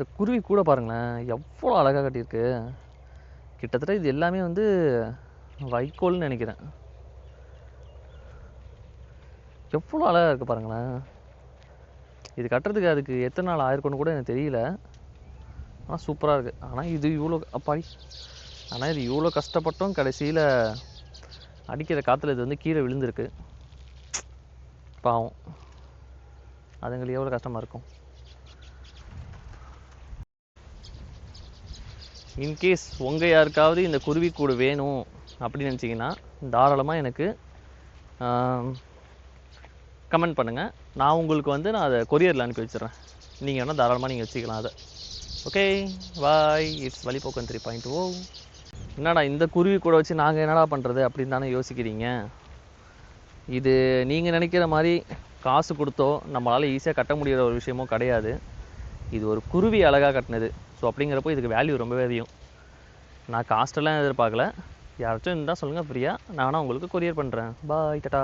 இந்த குருவி கூட பாருங்களேன் எவ்வளோ அழகாக கட்டியிருக்கு. கிட்டத்தட்ட இது எல்லாமே வந்து வைக்கோல்னு நினைக்கிறேன். எவ்வளோ அழகாக இருக்குது பாருங்களேன். இது கட்டுறதுக்கு அதுக்கு எத்தனை நாள் ஆயிருக்குன்னு கூட எனக்கு தெரியல. ஆனால் சூப்பராக இருக்குது ஆனால் இது இவ்வளோ அப்பாடி ஆனால் இது இவ்வளோ கஷ்டப்பட்டும். கடைசியில் அடிக்கிற காற்றுல இது வந்து கீழே விழுந்திருக்கு. பாவம். அதுங்களுக்கு எவ்வளோ கஷ்டமாக இருக்கும். இன்கேஸ் உங்கள் யாருக்காவது இந்த குருவிக்கூடு வேணும் அப்படின்னு நினச்சிங்கன்னா தாராளமாக எனக்கு கமெண்ட் பண்ணுங்கள் நான் உங்களுக்கு வந்து நான் அதை கொரியரில் அனுப்பி வச்சிடுறேன். நீங்கள் வேணால் தாராளமாக நீங்கள் வச்சுக்கலாம் அதை. ஓகே பாய் இட்ஸ் வழிபோக்கன் த்ரீ பாயிண்ட் ஓ என்னடா இந்த குருவி கூட வச்சு நாங்கள் என்னடா பண்ணுறது அப்படின்னு தானே யோசிக்கிறீங்க? இது நீங்கள் நினைக்கிற மாதிரி காசு கொடுத்தோ நம்மளால் ஈஸியாக கட்ட முடியிற ஒரு விஷயமும் கிடையாது. இது ஒரு குருவி அழகாக கட்டினது. ஸோ அப்படிங்கிறப்போ இதுக்கு வேல்யூ ரொம்பவே அதிகம். நான் காஸ்ட்டெல்லாம் எதிர்பார்க்கல. யாராச்சும் இருந்தால் சொல்லுங்கள் ஃப்ரீயாக நானும் உங்களுக்கு கொரியர் பண்ணுறேன் பாய் டட்டா